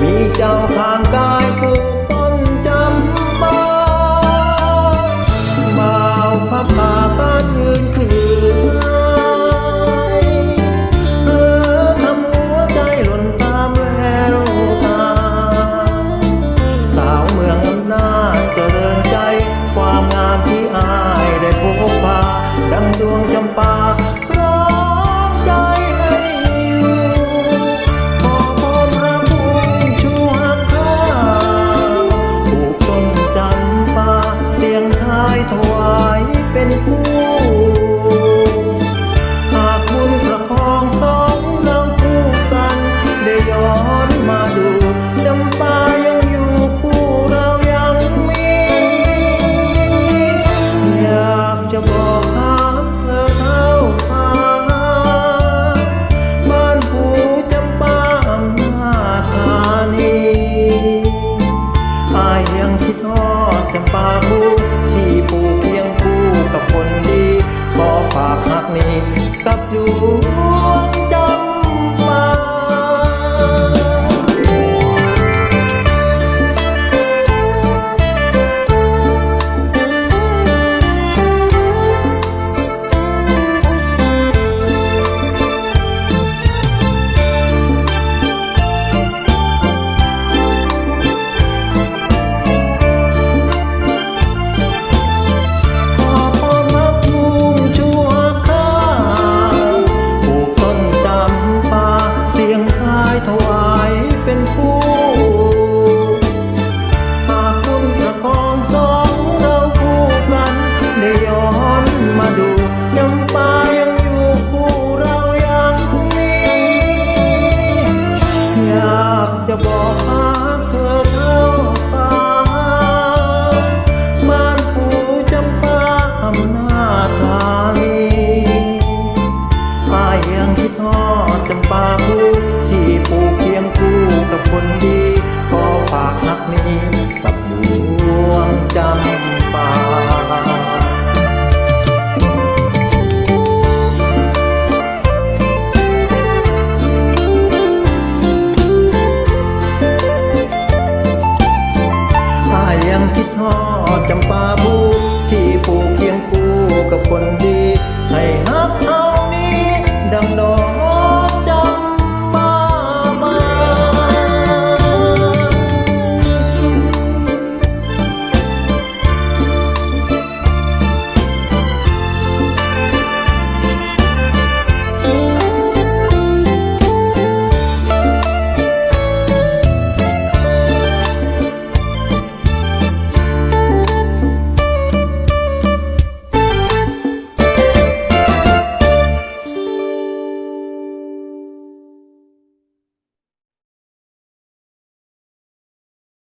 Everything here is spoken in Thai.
มีเจ้าทางกาย ไว้เป็น no ที่ทอดจำปาคู่ที่ผูกเคียงคู่กับคนดีขอฝากนักนี้กับดวงจำปายังคิดทอดจำปา